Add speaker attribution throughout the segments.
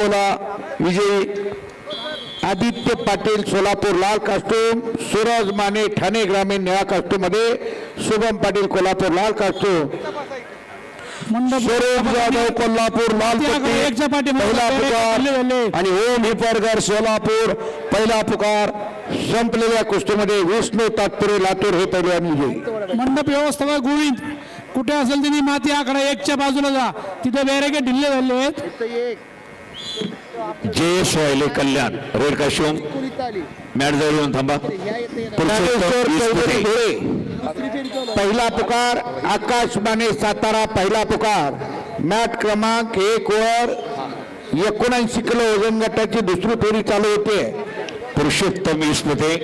Speaker 1: विजयी आदित्य पाटील सोलापूर लाल कास्टूम सूरज माने ठाणे ग्रामीण निळा कास्टूममध्ये शुभम पाटील कोल्हापूर लाल कास्टूम स्वरूप जाधव कोल्हापूर लाल पहिला. पुकार आणि ओम हिपरगर सोलापूर पहिला पुकार संपलेल्या कुस्तीमध्ये विष्णू तात्पुरे लातूर हे पहिलवान विजयी
Speaker 2: मंडप व्यवस्थापक गोविंद. कुठे असेल त्यांनी माती आकडा एकच्या बाजूला जा. तिथे बॅरेकेड ढिल्ले झाले आहेत
Speaker 1: जयेश वायले कल्याण रेड काशोम मॅट जवळ येऊन थांबा पहिला पुकार आकाश माने सातारा पहिला पुकार. मॅट क्रमांक एक वर एकोणऐंशी किलो वज़न गटाची दुसरी फेरी चालू होते. पुरुषोत्तम मध्ये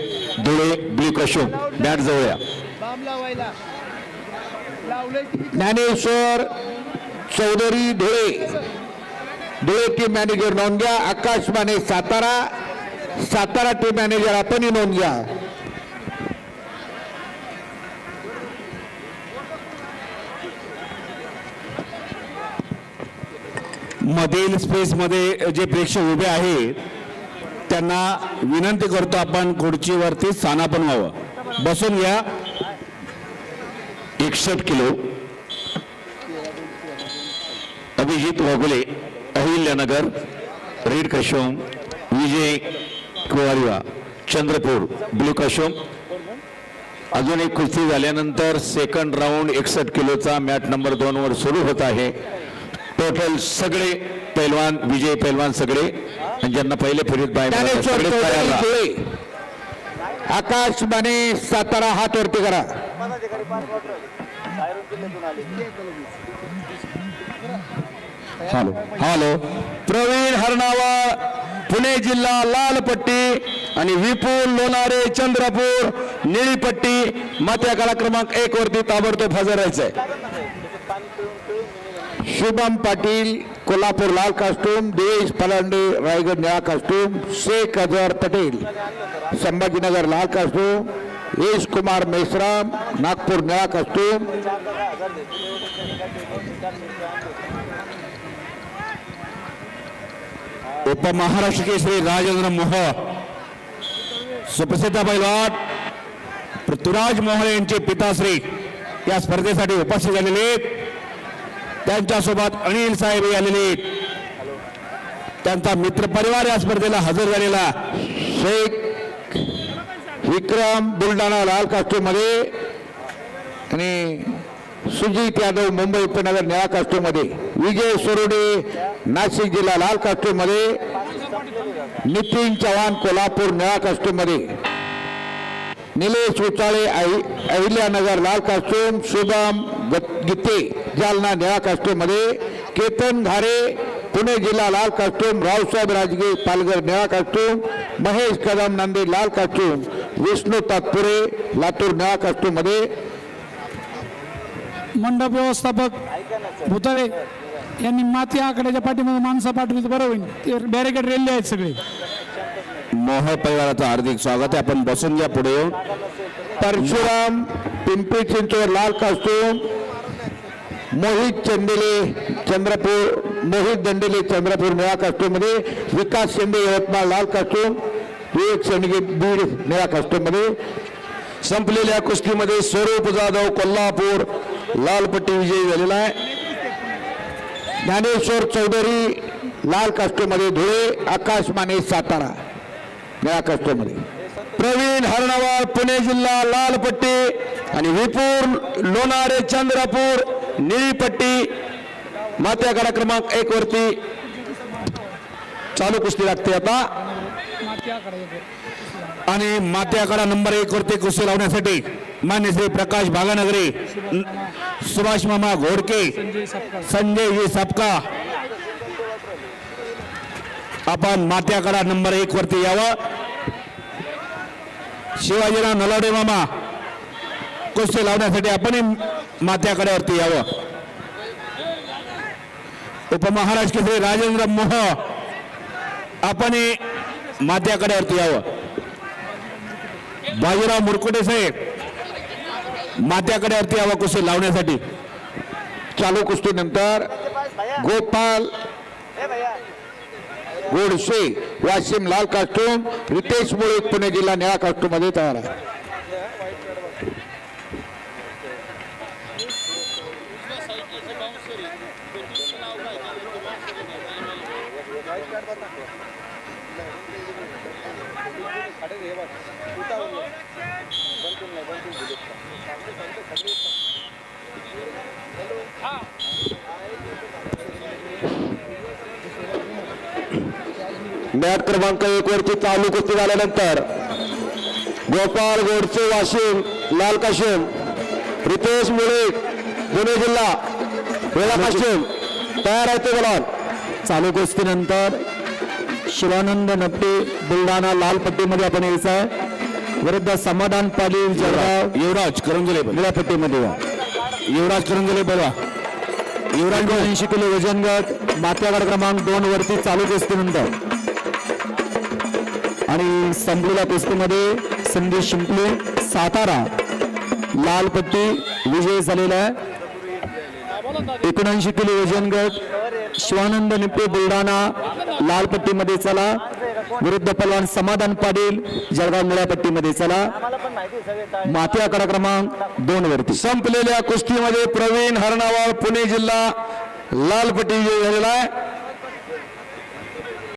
Speaker 1: धुळे ब्ल्यू काशोम मॅट जवळ या ज्ञानेश्वर चौधरी धुळे. धुळे टीम मॅनेजर नोंद घ्या. आकाश माने सातारा. सातारा टीम मॅनेजर आपणही नोंद घ्या.
Speaker 3: मधील स्पेसमध्ये जे प्रेक्षक उभे आहेत त्यांना विनंती करतो आपण खुर्चीवरती स्थानापन व्हावं. बसून घ्या.
Speaker 1: एकसष्ट किलो. अभिजित वगुले. अहिल्यानगर रेड कशोम विजय कुवारिवा चंद्रपूर ब्लू कशोम अजून एक कुस्ती झाल्यानंतर सेकंड राऊंड एकसष्ट किलोचा मॅच नंबर दोन वर सुरू होत आहे. टोटल सगळे पैलवान विजय पैलवान सगळे. आणि ज्यांना पहिले फेरीत. आकाश माने सातारा हात वरती करा.
Speaker 3: हॅलो. हॅलो. प्रवीण हरणावा पुणे जिल्हा लालपट्टी आणि विपुल लोणारे चंद्रपूर निळीपट्टी. मात्या मात्या क्रमांक एक वरती ताबडतोब हजर राहायचंय.
Speaker 1: शुभम पाटील कोल्हापूर लाल कास्टूम देश पलांडे रायगड निळा कास्टूम शेख अजहर पटेल. संभाजीनगर लाल कास्टूम यश कुमार मेश्राम नागपूर निळा कास्टूम.
Speaker 3: उपमहाराष्ट्र केसरी राजेंद्र मोह सुप्रसिद्ध पैलवान पृथ्वीराज मोहळे यांचे पिताश्री या स्पर्धेसाठी उपस्थित झालेले आहेत. त्यांच्यासोबत अनिल साहेब हे आलेले आहेत. त्यांचा मित्रपरिवार या स्पर्धेला हजर झालेला
Speaker 1: शेख विक्रम बुलढाणा लाल कास्टूममध्ये आणि सुजित यादव मुंबई उपनगर निळा कास्टूम विजय सोरोडे नाशिक जिल्हा लाल कास्टूम नितीन चव्हाण कोल्हापूर निळा कास्टूम निलेश उचाळे अहि- अहिल्यानगर लाल कास्टूम शुभम ग- गीते जालना निळा कास्टूम केतन घारे पुणे जिल्हा लाल कास्टूम रावसाहेब राजगे पालघर निळा कास्टूम महेश कदम नांदे लाल कास्टूम विष्णू तात्पुरे लातूर निळा कास्टूम
Speaker 2: मंडप व्यवस्थापक भुताळे यांनी माती आकड्याच्या पाठीमध्ये माणसं पाठवली तर बरं होईल. ते बॅरिकेड रेल्ले आहेत सगळे.
Speaker 3: मोह परिवाराचं हार्दिक स्वागत आहे. आपण बसून घ्या पुढे येऊन.
Speaker 1: परशुराम पिंपरी चिंचवड लाल कास्टूम मोहित चंदेले चंद्रपूर मोहित दंडेले चंद्रपूर निळा कास्टूममध्ये विकास शिंदे यवतमाळ लाल कास्टूम विवेक शेंडगे बीड निळा कास्टूममध्ये
Speaker 3: संपलेल्या कुस्तीमध्ये स्वरूप जाधव कोल्हापूर लालपट्टी विजयी झालेला आहे.
Speaker 1: ज्ञानेश्वर चौधरी लाल कास्टोमध्ये धुळे आकाश माने सातारा. निळा कास्टोमध्ये
Speaker 3: प्रवीण हरणावाळ पुणे जिल्हा लालपट्टी आणि विपूर लोणारे चंद्रपूर निळीपट्टी. मात्याकडा क्रमांक एक वरती चालू कुस्ती लागते आता.
Speaker 2: माती आकडा
Speaker 3: आणि मात्याकडा नंबर एक वरती कुस्ती लावण्यासाठी मान्य श्री प्रकाश भागानगरे सुभाष मामा घोडके संजय जी आपण मात्याकडा नंबर एक वरती यावं. शिवाजीराव नलावडे मामा कुस्ती लावण्यासाठी आपण मात्याकड्यावरती यावं. के केसरी राजेंद्र मोह आपण मात्याकड्यावरती यावं. बाजीराव मुरकुटे साहेब मात्याकड्यावरती यावं कुस्ती लावण्यासाठी.
Speaker 1: चालू कुस्तीनंतर गोपाल गोडसे वाशिम लाल कास्टूम रितेश मुळे पुणे जिल्हा निळा कास्टूममध्ये तयार आहे.
Speaker 4: मॅट क्रमांक एक वरती चालू कुस्ती झाल्यानंतर गोपाळ गोडसे वाशिम लाल काशिम रितेश मुळे पुणे जिल्हा वेळा काशिम तयार आहे ते बोला चालू कुस्तीनंतर शिवानंद नपटे बुलढाणा लाल पट्टीमध्ये आपण यायचं आहे. विरुद्ध समाधान पाटील जळगाव. युवराज करंजले निळ्या पट्टीमध्ये या. युवराज करंजले बोला युवराज ऐंशी किलो वजन गट मात्यागड क्रमांक दोन वरती चालू कुस्तीनंतर आणि संपलेल्या कुस्तीमध्ये संदेश शिंपले सातारा लाल पट्टी विजय झालेला आहे. एकोणऐंशी किलो वजन गट शिवानंद निपे बुलढाणा लाल पट्टीमध्ये चला. विरुद्ध पलवान समाधान पाटील जळगाव मुळ्यापट्टीमध्ये. चला माती आकडा क्रमांक दोन वरती.
Speaker 1: संपलेल्या कुस्तीमध्ये प्रवीण हरणावाळ पुणे जिल्हा लाल पट्टी झालेला आहे.